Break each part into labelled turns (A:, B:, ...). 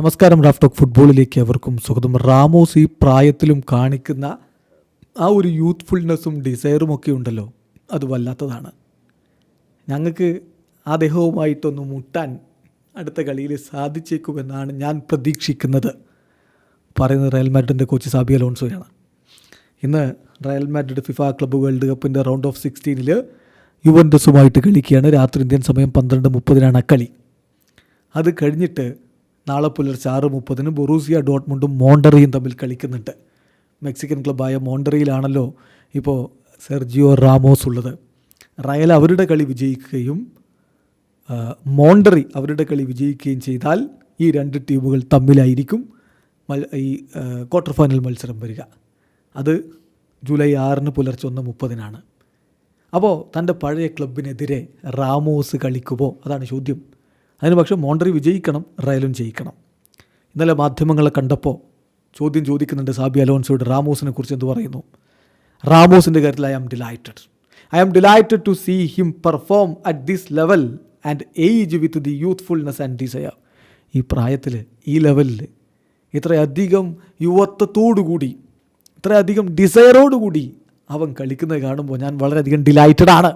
A: നമസ്കാരം റാഫ്റ്റോക്ക് ഫുട്ബോളിലേക്ക് അവർക്കും സ്വാഗതം. റാമോസ് ഈ പ്രായത്തിലും കാണിക്കുന്ന ആ ഒരു യൂത്ത്ഫുൾനെസ്സും ഡിസയറും ഒക്കെ ഉണ്ടല്ലോ അത് വല്ലാത്തതാണ്. ഞങ്ങൾക്ക് ആ ദേഹവുമായിട്ടൊന്ന് മുട്ടാൻ അടുത്ത കളിയിൽ സാധിച്ചേക്കുമെന്നാണ് ഞാൻ പ്രതീക്ഷിക്കുന്നത്. പറയുന്നത് റയൽ മാഡ്രിഡിന്റെ കോച്ച് സാബി അലോൺസോയാണ്. ഇന്ന് Real Madrid FIFA club world കപ്പിന്റെ റൗണ്ട് ഓഫ് സിക്സ്റ്റീനിൽ യുവൻഡസുമായിട്ട് കളിക്കുകയാണ്. രാത്രി ഇന്ത്യൻ സമയം പന്ത്രണ്ട് മുപ്പതിനാണ് കളി. അത് കഴിഞ്ഞിട്ട് നാളെ പുലർച്ചെ ആറ് മുപ്പതിന് ബൊറൂസിയ ഡോട്ട്മുണ്ടും മോണ്ടറിയും തമ്മിൽ കളിക്കുന്നുണ്ട്. മെക്സിക്കൻ ക്ലബ്ബായ മോണ്ടറിയിലാണല്ലോ ഇപ്പോൾ സെർജിയോ റാമോസ് ഉള്ളത്. റയൽ അവരുടെ കളി വിജയിക്കുകയും മോണ്ടറി അവരുടെ കളി വിജയിക്കുകയും ചെയ്താൽ ഈ രണ്ട് ടീമുകൾ തമ്മിലായിരിക്കും ഈ ക്വാർട്ടർ ഫൈനൽ മത്സരം വരിക. അത് ജൂലൈ ആറിന് പുലർച്ചെ ഒന്ന് മുപ്പതിനാണ്. അപ്പോൾ തന്റെ പഴയ ക്ലബിനെതിരെ റാമോസ് കളിക്കുമോ? അതാണ് ചോദ്യം. അതിന് പക്ഷേ മോണ്ടറി വിജയിക്കണം റയലും ജയിക്കണം. ഇന്നലെ മാധ്യമങ്ങളെ കണ്ടപ്പോൾ ചോദ്യം ചോദിക്കുന്നുണ്ട് സാബി അലോൻസോയുടെ റാമോസിനെ കുറിച്ച് എന്ത് പറയുന്നു? റാമോസിന്റെ കാര്യത്തിൽ I am delighted I am delighted to see him perform at this level and age with the youthfulness and desire ഈ പ്രായത്തിൽ ഈ ലെവലിൽ ഇത്രയധികം യുവത്വത്തോടുകൂടി ഇത്രയധികം ഡിസയറോടുകൂടി അവൻ കളിക്കുന്നത് കാണുമ്പോൾ ഞാൻ വളരെയധികം ഡിലൈറ്റഡ് ആണ്.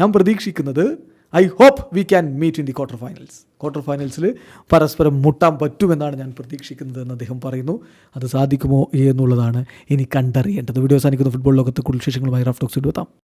A: ഞാൻ പ്രതീക്ഷിക്കുന്നത് I hope we can meet in the quarter finals. Quarter ഫൈനൽസിൽ പരസ്പരം മുട്ടാൻ പറ്റുമെന്നാണ് ഞാൻ പ്രതീക്ഷിക്കുന്നത് എന്ന് അദ്ദേഹം പറയുന്നു. അത് സാധിക്കുമോ എന്നുള്ളതാണ് ഇനി കണ്ടറിയേണ്ടത്. വീഡിയോ സാധിക്കുന്ന ഫുട്ബോൾ ലോകത്ത് കൂടുതൽ വിശേഷങ്ങളുമായി റഫ് ടോക്സ് എത്താം.